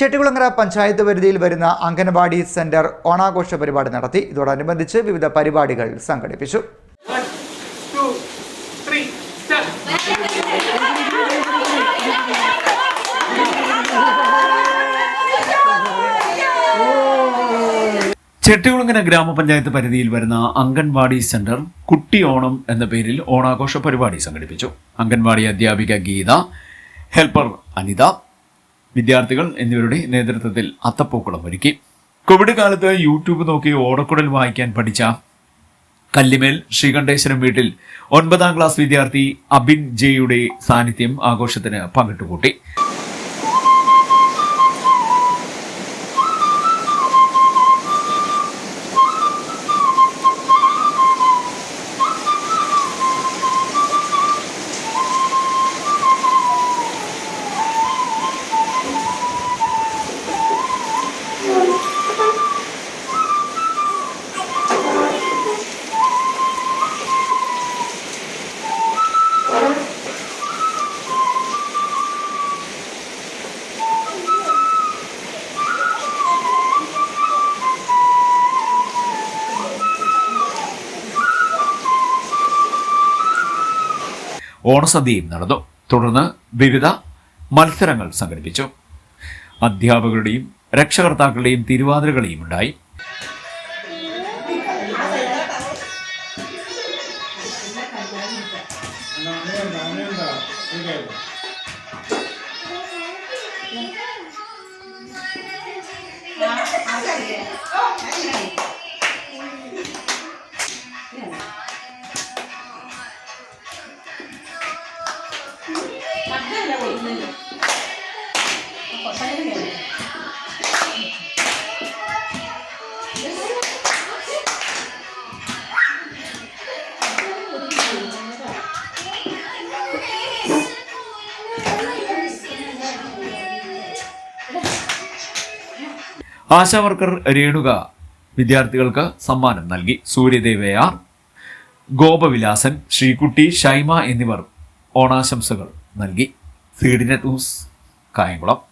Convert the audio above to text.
ചെട്ടികുളങ്ങര പഞ്ചായത്ത് പരിധിയിൽ വരുന്ന അംഗനവാടി സെന്റർ ഓണാഘോഷ പരിപാടി നടത്തി ഇതോടനുബന്ധിച്ച് വിവിധ പരിപാടികൾ സംഘടിപ്പിച്ചു. ചെട്ടികുളങ്ങര ഗ്രാമപഞ്ചായത്ത് പരിധിയിൽ വരുന്ന അംഗൻവാടി സെന്റർ കുട്ടി ഓണം എന്ന പേരിൽ ഓണാഘോഷ പരിപാടി സംഘടിപ്പിച്ചു അംഗൻവാടി അധ്യാപിക ഗീത ഹെൽപ്പർ അനിത വിദ്യാർത്ഥികൾ എന്നിവരുടെ നേതൃത്വത്തിൽ അത്തപ്പൂക്കളം ഒരുക്കി. കോവിഡ് കാലത്ത് യൂട്യൂബ് നോക്കി ഓടക്കുടൽ വായിക്കാൻ പഠിച്ച കല്ലിമേൽ ശ്രീകണ്ഠേശ്വരം വീട്ടിൽ ഒൻപതാം ക്ലാസ് വിദ്യാർത്ഥി അബിൻ ജെയുടെ സാന്നിധ്യം ആഘോഷത്തിന് പങ്കിട്ടുകൂട്ടി. ഓണസദ്യയും നടന്നു. തുടർന്ന് വിവിധ മത്സരങ്ങൾ സംഘടിപ്പിച്ചു. അധ്യാപകരുടെയും രക്ഷകർത്താക്കളുടെയും തിരുവാതിരകളെയും ഉണ്ടായി. ആശാവർക്കർ രേണുക വിദ്യാർത്ഥികൾക്ക് സമ്മാനം നൽകി. സൂര്യദേവയാർ ഗോപവിലാസൻ ശ്രീകുട്ടി ഷൈമ എന്നിവർ ഓണാശംസകൾ നൽകി. സീഡിനെറ്റ് ന്യൂസ് കായംകുളം.